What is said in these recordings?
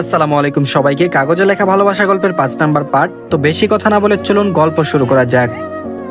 আসসালামু আলাইকুম সবাইকে। কাগজে লেখা ভালোবাসা গল্পের পাঁচ নাম্বার পার্ট তো বেশি কথা না বলে চলুন গল্প শুরু করা যাক।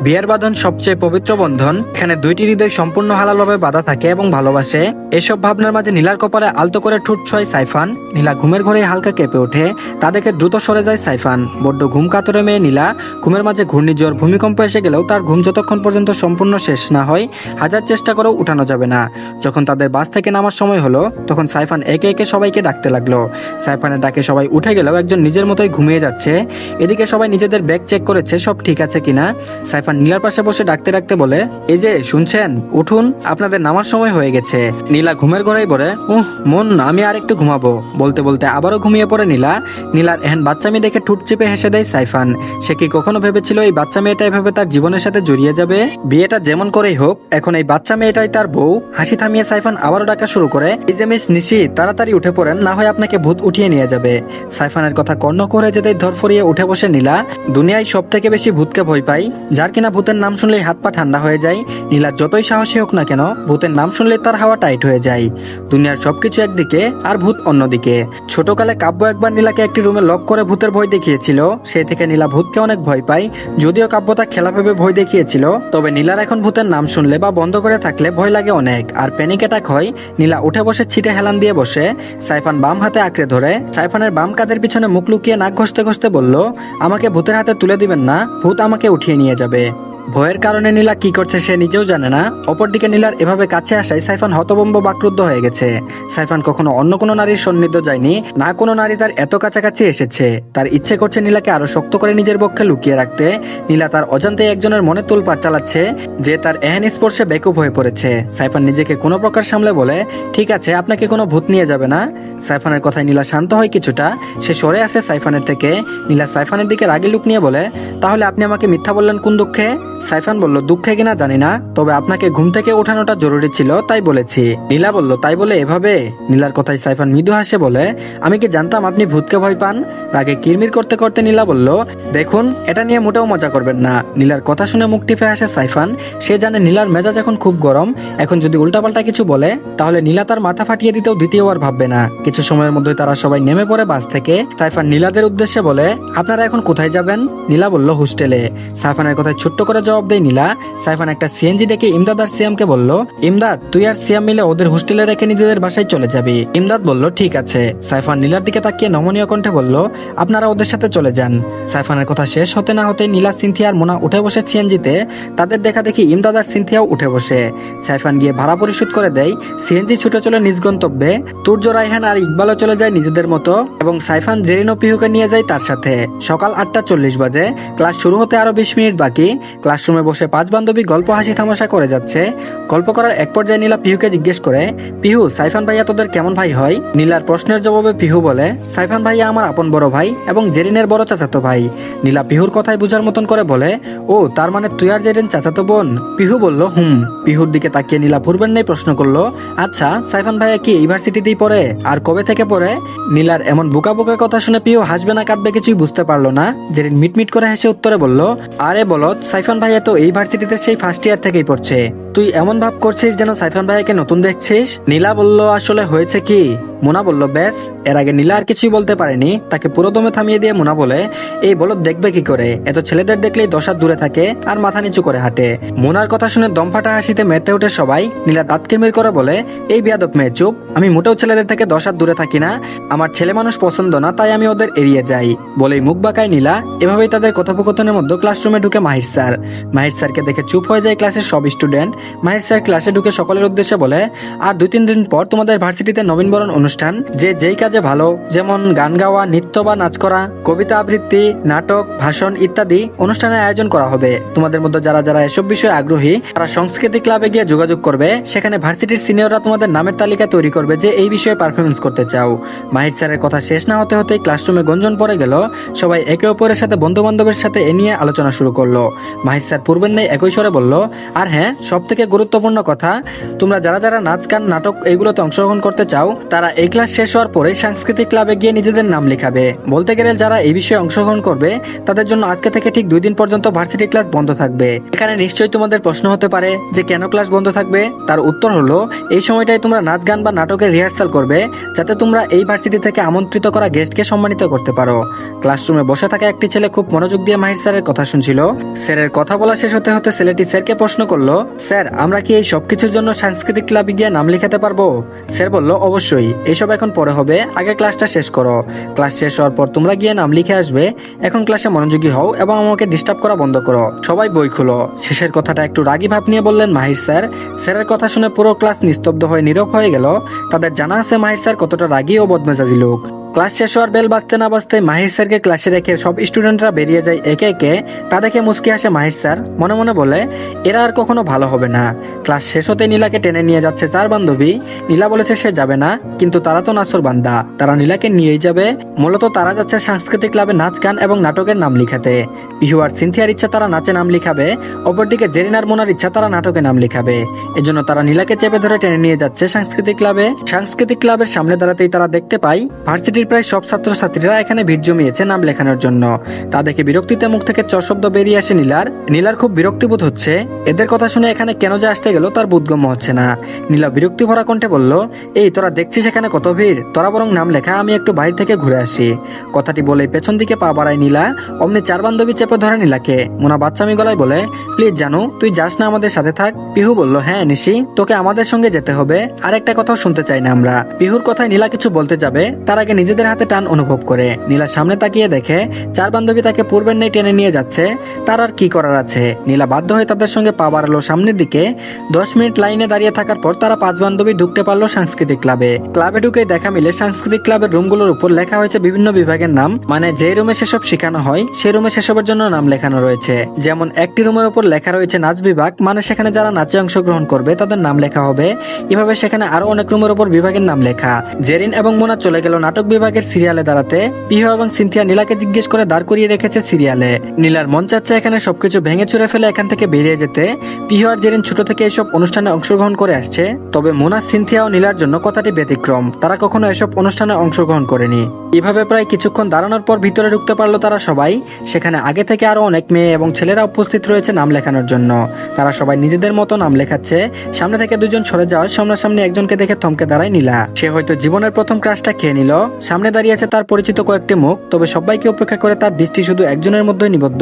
বিয়ের বাঁধন সবচেয়ে পবিত্র বন্ধন। এখানে দুইটি হৃদয় সম্পূর্ণ হালালভাবে বাঁধা থাকে এবং ভালোবাসে। এসব ভাবনার মাঝে নীলার কপালে আলতো করে ঠুট ছয় সাইফান। নীলা ঘুমের ঘরে হালকা কেঁপে ওঠে। তা দেখে দ্রুত সরে যায় সাইফান। বড্ড ঘুম কাতরে মেয়ে নীলা। ঘুমের মাঝে ঘূর্ণিঝড় ভূমিকম্প এসে গেলেও তার ঘুম যতক্ষণ পর্যন্ত সম্পূর্ণ শেষ না হয়, হাজার চেষ্টা করেও উঠানো যাবে না। যখন তাদের বাস থেকে নামার সময় হলো, তখন সাইফান একে একে সবাইকে ডাকতে লাগল। সাইফানের ডাকে সবাই উঠে গেলেও একজন নিজের মতোই ঘুমিয়ে যাচ্ছে। এদিকে সবাই নিজেদের ব্যাগ চেক করেছে, সব ঠিক আছে কিনা? সাইফান নীলার পাশে বসে ডাকতে ডাকতে বলে, এই যে, শুনছেন? উঠুন, আপনাদের নামার সময় হয়ে গেছে। নীলা ঘুমের ঘরেই বলে, উহ, মন, আমি আর একটু ঘুমাবো। বলতে বলতে আবারও ঘুমিয়ে পড়ে নীলা। নীলার এহেন বাচ্চা মেয়ে দেখে ঠুট চেপে হেসে দেয় সাইফান। সে কি কখনো ভেবেছিল এই বাচ্চা মেয়েটা এভাবে তার জীবনের সাথে জড়িয়ে যাবে? বিয়েটা যেমন করেই হোক, এখন এই বাচ্চা মেয়েটাই তার বউ। হাসি থামিয়ে সাইফান আবারও ডাকা শুরু করে, এই যে, মিস নিশি, তাড়াতাড়ি উঠে পড়েন, না হয় আপনাকে ভূত উঠিয়ে নিয়ে যাবে। সাইফানের কথা কর্ণ করে যেতে ধরফরিয়ে উঠে বসে নীলা। দুনিয়ায় সব থেকে বেশি ভূতকে ভয় পাই, যার কিনা ভূতের নাম শুনলেই হাত পা ঠান্ডা হয়ে যায়। নীলা যতই সাহসী হোক না কেন, ভূতের নাম শুনলে তার হাওয়া টাইট হয়ে যায়। দুনিয়ার সবকিছু একদিকে, আর ভূত অন্যদিকে। ছোটকালে কাব্য একবার নীলাকে একটি রুমে লক করে ভূতের ভয় দেখিয়েছিল। সেই থেকে নীলা ভূতকে অনেক ভয় পায়। যদিও কাব্য তা খেলা ভেবে ভয় দেখিয়েছিল, তবে নীলার এখন ভূতের নাম শুনলে বা বন্ধ করে থাকলে ভয় লাগে অনেক। আর প্যানিক অ্যাটাক হয়, নীলা উঠে বসে ছিটে হেলান দিয়ে বসে। সাইফান বাম হাতে আঁকড়ে ধরে। সাইফানের বাম কাদের পিছনে মুখ লুকিয়ে নাক ঘষতে ঘষতে বলল, আমাকে ভূতের হাতে তুলে দিবেন না, ভূত আমাকে উঠিয়ে নিয়ে যাবে। ভয়ের কারণে নীলা কি করছে সে নিজেও জানে না। অপরদিকে নীলার এভাবে কাছে আসায় সাইফান হতবম্ব বাকরুদ্ধ হয়ে গেছে। সাইফান কখনো অন্য কোনো নারীর সন্নিধ্য যায়নি, না কোনো নারী তার এত কাছাকাছি এসেছে। তার ইচ্ছে করছে নীলাকে আরও শক্ত করে নিজের পক্ষে লুকিয়ে রাখতে। নীলা তার অজান্তে একজনের মনে তোলপাট চালাচ্ছে, যে তার এহেন স্পর্শে বেকুব হয়ে পড়েছে। সাইফান নিজেকে কোনো প্রকার সামলে বলে, ঠিক আছে, আপনাকে কোনো ভূত নিয়ে যাবে না। সাইফানের কথায় নীলা শান্ত হয় কিছুটা। সে সরে আসে সাইফানের থেকে। নীলা সাইফানের দিকে রাগি লুক নিয়ে বলে, তাহলে আপনি আমাকে মিথ্যা বললেন কোন দুঃখে? সাইফান বলল, দুঃখে কিনা জানি না, তবে আপনাকে ঘুম থেকে ওঠানোটা জরুরি ছিল, তাই বলেছি। নীলা বলল, তাই বলে এভাবে? নীলার কথায় সাইফান মৃদু হাসে বলে, আমি কি জানতাম আপনি ভূতকে ভয় পান? রাগে কিরমির করতে করতে নীলা বলল, দেখুন, এটা নিয়ে মোটেও মজা করবেন না। নীলার কথা শুনে মুখ টিপে আসে সাইফান। সে জানে নীলার মেজাজ এখন খুব গরম। এখন যদি উল্টাপাল্টা কিছু বলে, তাহলে নীলা তার মাথা ফাটিয়ে দিতেও দ্বিতীয়বার ভাববে না। কিছু সময়ের মধ্যে তারা সবাই নেমে পড়ে বাস থেকে। সাইফান নীলাদের উদ্দেশ্যে বলে, আপনারা এখন কোথায় যাবেন? নীলা বলল, হোস্টেলে। সাইফানের কথায় ছোট্ট করে দেয় নীলা। সাইফান একটা সিএনজি ডেকে ইমদাদ আর সিয়ামকে বলল, ইমদাদ, তুই আর সিয়াম মিলে ওদের হোস্টেলে রেখে নিজেদের বাসায় চলে যাবি। ইমদাদ বলল, ঠিক আছে। সাইফান নীলার দিকে তাকিয়ে নমনীয় কণ্ঠে বলল, আপনারা ওদের সাথে চলে যান। সাইফানের কথা শেষ হতে না হতে নীলা সিনথিয়া আর মোনা উঠে বসে সিএনজিতে তাদের দেখা দেখি ইমদাদ আর সিনথিয়াও উঠে বসে। সাইফান গিয়ে ভাড়া পরিশোধ করে দেয়। সিএনজি ছুটে চলে নিজ গন্তব্যে। তুর্য, রায়হান আর ইকবালও চলে যায় নিজেদের মতো এবং সাইফান জেরিন পিহুকে নিয়ে যায় তার সাথে। সকাল আটটা চল্লিশ বাজে। ক্লাস শুরু হতে আরও বিশ মিনিট বাকি। ক্লাসরুমে বসে পাঁচ বান্ধবী গল্প হাসি তামাশা করে যাচ্ছে। গল্প করার এক পর্যায়ে নীলা পিহুকে জিজ্ঞেস করে, পিহু, সাইফান ভাইয়া তোদের কেমন ভাই হয়? নীলার প্রশ্নের জবাবে পিহু বলে, সাইফান ভাইয়া আমার আপন বড় ভাই এবং জেরিনের বড় চাচাতো ভাই। নীলা পিহুর কথায় বুঝার মতন করে বলে, ও, তার মানে তুই আর জেরিন চাচাতো বোন? পিহু বলল, হুম। পিহুর দিকে তাকিয়ে নীলা ভুরবেন নেই প্রশ্ন করল আচ্ছা সাইফান ভাইয়া কি ইউনিভার্সিটিতেই পড়ে? আর কবে থেকে পড়ে? নীলার এমন বোকা বোকা কথা শুনে পিহু হাসবে না কাঁদবে কিছুই বুঝতে পারল না। জেরিন মিটমিট করে হেসে উত্তরে বলল, আরে বলত সাইফান ভাইয়া তো এই ভার্সিটিতে সেই ফার্স্ট ইয়ার থেকেই পড়ছে। তুই এমন ভাব করছিস যেন সাইফান ভাইয়াকে নতুন দেখছিস? নীলা বলল, আসলে হয়েছে কি? মোনা বলল ব্যাস এর আগে নীলা আর কিছুই বলতে পারেনি। তাকে পুরো দমে থামিয়ে দিয়ে মোনা বলে, এই বলদ দেখবে কি করে? এত ছেলেদের দেখলেই দশ দূরে থাকে আর মাথা নিচু করে হাঁটে। মোনার কথা শুনে দমফাটা হাসিতে মেতে ওঠে সবাই। নীলা দাঁত কিরমির করে বলে, এই বিয়াদব মেয়ে, চুপ। আমি মোটেও ছেলেদের থেকে দশ হাত দূরে থাকি না। আমার ছেলে মানুষ পছন্দ না, তাই আমি ওদের এড়িয়ে যাই। বলেই মুখ বাঁকায় নীলা। এভাবেই তাদের কথোপকথনের মধ্যে ক্লাসরুমে ঢুকে মাহির স্যার। মাহির স্যারকে দেখে চুপ হয়ে যায় ক্লাসের সব স্টুডেন্ট মাহির স্যার ক্লাসে ঢুকে সকলের উদ্দেশ্যে বলে, আর দুই তিন দিন পর তোমাদের ভার্সিটিতে নবীনবরণ অনুষ্ঠান যে যেই কাজে ভালো, যেমন গান গাওয়া, নৃত্য বা নাচ করা, কবিতা আবৃত্তি, নাটক, ভাষণ ইত্যাদি অনুষ্ঠানের আয়োজন করা হবে। তোমাদের মধ্যে যারা যারা এসব বিষয়ে আগ্রহী, তারা সংস্কৃতি ক্লাবে গিয়ে যোগাযোগ করবে। সেখানে ভার্সিটির সিনিয়ররা তোমাদের নামের তালিকা তৈরি করবে যে এই বিষয়ে পারফরমেন্স করতে চাও। মাহির স্যারের কথা শেষ না হতে হতেই ক্লাসরুমে গঞ্জন পড়ে গেল। সবাই একে অপরের সাথে বন্ধু বান্ধবের সাথে এ নিয়ে আলোচনা শুরু করল। মাহির স্যার পূর্বের নেই একই স্বরে বলল, আর হ্যাঁ সব থেকে গুরুত্বপূর্ণ কথা, তোমরা যারা যারা নাচ, গান, নাটক এইগুলোতে অংশগ্রহণ করতে চাও, তারা এই ক্লাস শেষ হওয়ার পরে সাংস্কৃতিক ক্লাবে গিয়ে নিজেদের নাম লেখাবে। বলতে গেলে যারা এই বিষয়ে অংশগ্রহণ করবে, তাদের জন্য আজকে থেকে ঠিক দুই দিন পর্যন্ত ভার্সিটি ক্লাস বন্ধ থাকবে। এখানে নিশ্চয়ই তোমাদের প্রশ্ন হতে পারে যে কেন ক্লাস বন্ধ থাকবে? তার উত্তর হলো, এই সময়টায় তোমরা নাচ গান বা নাটকের রিহার্সাল করবে, যাতে তোমরা এই ভার্সিটি থেকে আমন্ত্রিত করা গেস্টকে সম্মানিত করতে পারো। ক্লাসরুমে বসে থাকা একটি ছেলে খুব মনোযোগ দিয়ে মাহির স্যারের কথা শুনছিল। স্যারের কথা বলা শেষ হতে হতে ছেলেটি স্যারকে প্রশ্ন করল, স্যার, আমরা কি এই সবকিছুর জন্য সাংস্কৃতিক ক্লাবে গিয়ে নাম লেখাতে পারব? স্যার বলল, অবশ্যই। এইসব এখন পরে হবে। আগে ক্লাসটা শেষ করো। ক্লাস শেষ হওয়ার পর তোমরা গিয়ে নাম লিখে আসবে। এখন ক্লাসে মনোযোগী হও এবং আমাকে ডিস্টার্ব করা বন্ধ করো। সবাই বই খুলো। শেষের কথাটা একটু রাগি ভাব নিয়ে বললেন মাহির স্যার। স্যারের কথা শুনে পুরো ক্লাস নিস্তব্ধ হয়ে নীরব হয়ে গেল। তাদের জানা আছে মাহির স্যার কতটা রাগি ও বদমেজাজি লোক। ক্লাস শেষ হওয়ার বেল বাজতে না বাজতে মাহির স্যারকে ক্লাসে রেখে সব স্টুডেন্টরা বেরিয়ে যায় একে একে। তা দেখে মুসকি আসে মাহির স্যার। মনে মনে বলে, এরা আর কখনো ভালো হবে না। ক্লাস শেষ হতে নীলাকে টেনে নিয়ে যাচ্ছে চার বান্ধবী। নীলা বলেছে সে যাবে না, কিন্তু তারা তো নাচর বান্দা। তারা নীলাকে নিয়েই যাবে। মূলত তারা যাচ্ছে সাংস্কৃতিক ক্লাবে নাচ, গান এবং নাটকের নাম লিখাতে। পিহু আর সিনথিয়ার ইচ্ছা তারা নাচে নাম লিখাবে। অপরদিকে জেরিনার মোনার ইচ্ছা তারা নাটকে নাম লিখাবে। এজন্য তারা নীলাকে চেপে ধরে টেনে নিয়ে যাচ্ছে সাংস্কৃতিক ক্লাবে। সাংস্কৃতিক ক্লাবের সামনে দাঁড়াতেই তারা দেখতে পায় ভার্সিটির প্রায় সব ছাত্রছাত্রীরা এখানে ভিড় জমিয়েছে নাম লেখানোর জন্য। তা দেখে বিরক্তিতে মুখ থেকে চর শব্দ বেরিয়ে আসে নীলার। নীলার খুব বিরক্তিবোধ হচ্ছে। এদের কথা শুনে এখানে কেন যে আসতে গেল তার বোধগম্য হচ্ছে না। নীলা বিরক্তি ভরা কণ্ঠে বলল, এই, তোরা দেখছিস এখানে কত ভিড়? তোরা বরং নাম লেখা, আমি একটু বাইরে থেকে ঘুরে আসি। কথাটি বলে পেছন দিকে পা বাড়ায় নীলা। অমনি চার বান্ধবী চেপে ধরে নীলাকে। মোনা বাচ্চামি গলায় বলে, প্লিজ জানু, তুই যাস না আমাদের সাথে থাক। পিহু বলল হ্যাঁ নিশি, তোকে আমাদের সঙ্গে যেতে হবে। আর একটা কথাও শুনতে চাই না আমরা। পিহুর কথায় নীলা কিছু বলতে যাবে, তার আগে নিজেদের হাতে টান অনুভব করে। নীলা সামনে তাকিয়ে দেখে, চার বান্ধবী তাকে পূর্বের নেই টেনে নিয়ে যাচ্ছে। তার আর কি করার আছে? নীলা বাধ্য হয়ে তাদের সঙ্গে পা বাড়ালো সামনের দিকে। দশ মিনিট লাইনে দাঁড়িয়ে থাকার পর তারা পাঁচ বান্ধবী ঢুকতে পারল সাংস্কৃতিক ক্লাবে। ক্লাবে ঢুকে দেখা মিলে সাংস্কৃতিক ক্লাবের রুমগুলোর উপর লেখা হয়েছে বিভিন্ন বিভাগের নাম। মানে যে রুমে সেসব শেখানো হয় সেই রুমে সেসবের জন্য নাম লেখানো রয়েছে। যেমন একটি রুমের উপর লেখা রয়েছে নাচ বিভাগ মানে সেখানে যারা নাচে অংশগ্রহণ করবে, তাদের নাম লেখা হবে। এভাবে সেখানে আরও অনেক রুমের উপর বিভাগের নাম লেখা। জেরিন এবং মোনা চলে গেল নাটক বিভাগের সিরিয়ালে দাঁড়াতে পিহু এবং সিনথিয়া নীলাকে জিজ্ঞেস করে দাঁড় করিয়ে রেখেছে সিরিয়ালে। নীলার মন চাচ্ছে এখানে সবকিছু ভেঙে চুরে ফেলে এখান থেকে বেরিয়ে যেতে। পিহু আর জেরিন ছোট থেকে এসব অনুষ্ঠানে অংশগ্রহণ করে আসছে, তবে মোনা, সিনথিয়া ও নীলার জন্য কথাটি ব্যতিক্রম। তারা কখনো এসব অনুষ্ঠানে অংশগ্রহণ করেনি। এভাবে প্রায় কিছুক্ষণ দাঁড়ানোর পর ভিতরে ঢুকতে পারল তারা সবাই। সেখানে আগে থেকে আরও অনেক মেয়ে এবং ছেলেরা উপস্থিত রয়েছে নাম লেখানোর জন্য। তারা সবাই নিজেদের মতো নাম লেখাচ্ছে। সামনে থেকে দুজন সরে যাওয়ার সামনাসামনি একজনকে দেখে থমকে দাঁড়ায় নীলা। সে হয়তো জীবনের প্রথম ক্রাশটা খেয়ে নিল। সামনে দাঁড়িয়ে আছে তার পরিচিত কয়েকটি মুখ, তবে সবাইকে উপেক্ষা করে তার দৃষ্টি শুধু একজনের মধ্যেই নিবদ্ধ।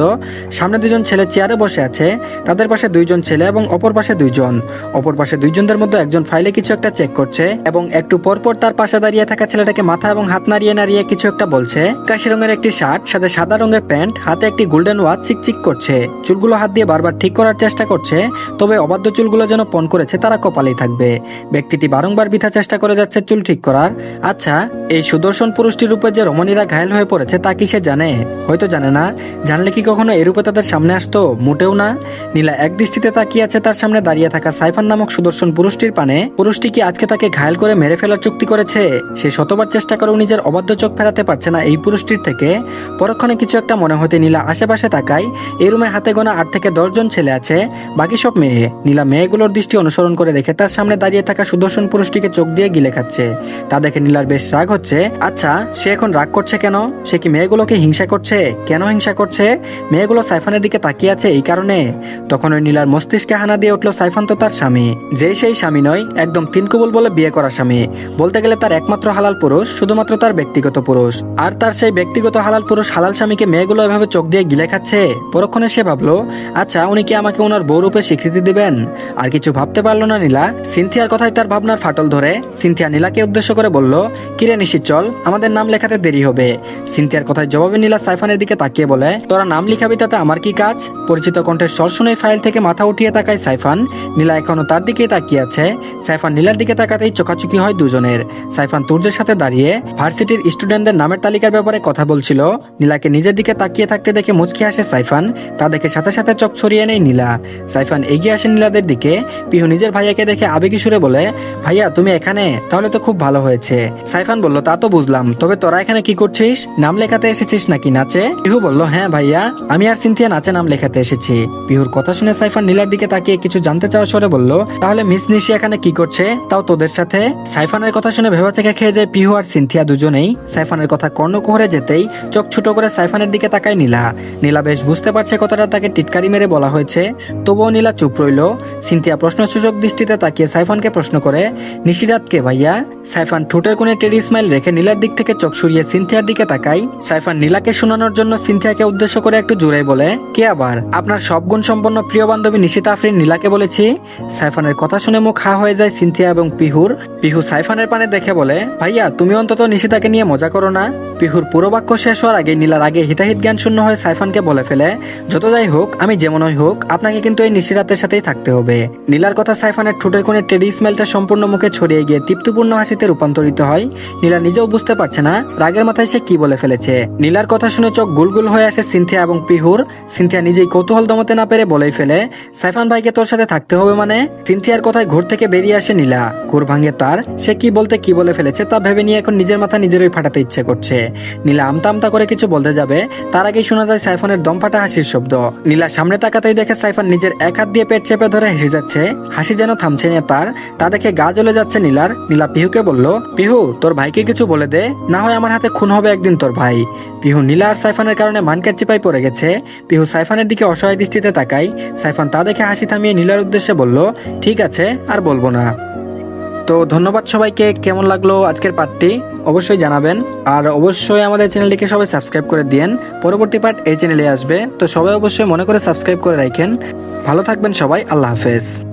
সামনে দুজন ছেলে চেয়ারে বসে আছে, তাদের পাশে দুইজন ছেলে এবং অপর পাশে দুইজন। অপর পাশে দুইজনদের মধ্যে একজন ফাইলে কিছু একটা চেক করছে এবং একটু পরপর তার পাশে দাঁড়িয়ে থাকা ছেলেটাকে মাথা এবং হাত নাড়িয়ে নাড়িয়ে কিছু একটা বলছে। কাশি রঙের একটি শার্ট, সাথে সাদা রঙের প্যান্ট, হাতে একটি গোল্ডেন ওয়াচ চিকচিক করছে। চুলগুলো হাত দিয়ে বারবার ঠিক করার চেষ্টা করছে, তবে অবাধ্য চুলগুলো যেন পণ করেছে তারা কপালেই থাকবে। ব্যক্তিটি বারংবার বৃথা চেষ্টা করে যাচ্ছে চুল ঠিক করার। আচ্ছা এই সুদর্শন পুরুষটির রূপে যে রমণীরা ঘায়ল হয়ে পড়েছে তা কি সে জানে? হয়তো জানে না। জানলে কি কখনো এরূপে তাদের সামনে আসতো? মোটেও না। নীলা এক দৃষ্টিতে তাকিয়ে আছে তার সামনে দাঁড়িয়ে থাকা সাইফান নামক সুদর্শন পুরুষটির পানে। পুরুষটি কি আজকে তাকে ঘায়ল করে মেরে ফেলার চুক্তি করেছে? সে শতবার চেষ্টা করেও নিজের অবাধ্য চোখ ফেরাতে পারছে না এই পুরুষটির থেকে। পরক্ষণে কিছু একটা মনে হতে নীলা আশেপাশে তাকায়। এই রুমে হাতে গোনা আট থেকে দশজন ছেলে আছে। বাকি সব মেয়ে। নীলা মেয়েগুলোর দৃষ্টি অনুসরণ করে দেখে তার সামনে দাঁড়িয়ে থাকা সুদর্শন পুরুষটিকে চোখ দিয়ে গিলে খাচ্ছে। তা দেখে নীলার বেশ রাগ হচ্ছে। আচ্ছা সে এখন রাগ করছে কেন? সে কি মেয়েগুলোকে হিংসা করছে? কেন হিংসা করছে? মেয়েগুলো সাইফানের দিকে তাকিয়ে আছে এই কারণে। তখন ওই নীলার মস্তিষ্কে হানা দিয়ে উঠল সাইফান তো তার স্বামী। যে সেই স্বামী নয়, একদম তিন বলে বিয়ে করা স্বামী। বলতে গেলে তার একমাত্র হালাল পুরুষ, শুধুমাত্র তার ব্যক্তিগত পুরুষ। আর তার সেই ব্যক্তিগত হালাল পুরুষ হালাল স্বামীকে মেয়েগুলো এভাবে চোখ দিয়ে গিলে খাচ্ছে? পরক্ষণে সে ভাবলো আচ্ছা উনি কি আমাকে ওনার বউরূপে স্বীকৃতি দিবেন? আর কিছু ভাবতে পারল না নীলা। সিনথিয়ার কথায় তার ভাবনার ফাটল ধরে। সিনথিয়া নীলাকে উদ্দেশ্য করে বলল, কিরে নিশি, চল। আমাদের নাম লেখাতে দেরি হবে। সিনথিয়ার কথায় জবাবে নীলা সাইফানের দিকে তাকিয়ে বলে, তোরা নাম লিখাবি তাতে আমার কি কাজ? পরিচিত কণ্ঠের স্বর শুনে ফাইল থেকে মাথা উঠিয়ে তাকায় সাইফান। নীলা এখনও তার দিকেই তাকিয়ে আছে। সাইফান নীলার দিকে তাকাতেই চোখাচুকি হয় দুজনের। সাইফান তুর্যের সাথে দাঁড়িয়ে ভার্সিটির স্টুডেন্টদের নামের তালিকার ব্যাপারে কথা বলছিল। নীলাকে নিজের দিকে তাকিয়ে থাকতে দেখে মুচকি আসে সাইফান। তা দেখে সাথে সাথে চোখ ছড়িয়ে নেয় নীলা। সাইফান এগিয়ে আসে নীলাদের দিকে। পিহু নিজের ভাইয়াকে দেখে আবেগী সুরে বলে, ভাইয়া, তুমি এখানে? তাহলে তো খুব ভালো হয়েছে। সাইফান বলল, তা তো বুঝলাম। তবে তোরা এখানে কি করছিস? নাম লেখাতে এসেছিস নাকি নাচে? পিহু বলল হ্যাঁ ভাইয়া, আমি আর সিনথিয়া নাচে নাম লেখাতে এসেছি। পিহুর কথা শুনে সাইফান নীলার দিকে তাকিয়ে কিছু জানতে চাওয়া সরে বলল, তাহলে মিস নিশি এখানে কি করছে? তাও তোদের সাথে? সাইফানের কথা শুনে ভেবা থেকে খেয়ে যায় পিহু আর সিনথিয়া দুজনেই। সাইফানের কথা কর্ণকুহরে যেতেই চোখ ছোট করে সাইফানের দিকে তাকায় নীলা। নীলা বেশ বুঝতে পারছে কথাটা, তাকে টিটকারি মেরে বলা হয়েছে। তবুও নীলা চুপ রইল। সিনথিয়া প্রশ্নসূচক দৃষ্টিতে তাকিয়ে সাইফানকে প্রশ্ন করে নিশিরাত কে ভাইয়া? সাইফান ঠোঁটের কোণে টেডি স্মাইল রেখে নীলার দিক থেকে চোখ সরিয়ে সিনথিয়ার দিকে তাকাই। সাইফান নীলাকে শোনানোর জন্য সিনথিয়াকে উদ্দেশ্য করে একটু জোরে বলে, কে আবার? আপনার সব গুণ সম্পন্ন প্রিয় বান্ধবী নিশিতা আফরিন নীলাকে বলেছি? সাইফানের কথা শুনে মুখ হা হয়ে যায় সিনথিয়া এবং পিহুর। পিহু সাইফানের পানে দেখে বলে, ভাইয়া, তুমি অন্তত নিশিতাকে নিয়ে মজা করো না। পিহুর পুরো বাক্য শেষ হওয়ার আগে নীলার আগে হিতাহিত জ্ঞান শূন্য হয়ে সাইফানকে বলে ফেলে, যত যাই হোক, আমি যেমনই হোক, আপনাকে কিন্তু এই নিশিরাতের সাথেই থাকতে হবে। নীলার কথা সাইফানের ঠোঁটের কোণে টেডি স্মেলটা সম্পূর্ণ মুখে ছড়িয়ে গিয়ে তৃপ্তিপূর্ণ হাসিতে রূপান্তরিত হয়। নীলা নিজেও বুঝতে পারছে না। রাগের মাথায় সে কি বলে ফেলেছে? নীলার কথা শুনে চোখ গুলগুল হয়ে আসে সিনথিয়া এবং পিহুর। সিনথিয়া নিজেই কৌতূহল দমতে না পেরে বলেই ফেলে, সাইফান ভাইকে তোর সাথে থাকতে হবে মানে? সিনথিয়ার কথায় ঘোর থেকে বেরিয়ে আসে নীলা। ঘোর ভাঙে তার, সে কি বলতে কি বলে ফেলেছে তা ভেবে নিয়ে এখন নিজের মাথা নিজেরই ফাটাতে ইচ্ছে করছে। নীলা আমতা আমতা করে কিছু বলতে যাবে, তার আগেই শোনা যায় সাইফানের দম ফাটা হাসির শব্দ। নীলা সামনে তাকাতেই দেখে সাইফান নিজের এক হাত দিয়ে পেট চেপে ধরে হেসে যাচ্ছে। হাসি যেন থামছে না তার, তা দেখে গা জ্বলে যাচ্ছে নীলার। নীলা পিহুকে বলল, পিহু, তোর ভাইকে কিছু বলে দে, না হয় আমার হাতে খুন হবে একদিন তোর ভাই। পিহু নীলা আর সাইফানের কারণে মানকার চিপাই পড়ে গেছে। পিহু সাইফানের দিকে অসহায় দৃষ্টিতে তাকাই সাইফান তা দেখে হাসি থামিয়ে নীলার উদ্দেশ্যে বলল, ঠিক আছে, আর বলব না। তো ধন্যবাদ সবাইকে, কেমন লাগল আজকের পার্টটি অবশ্যই জানাবেন। আর অবশ্যই আমাদের চ্যানেলটিকে সবাই সাবস্ক্রাইব করে দিয়েন। পরবর্তী পার্ট এই চ্যানেলে আসবে। তো সবাই অবশ্যই মনে করে সাবস্ক্রাইব করে রাখেন। ভালো থাকবেন সবাই, আল্লাহ হাফেজ।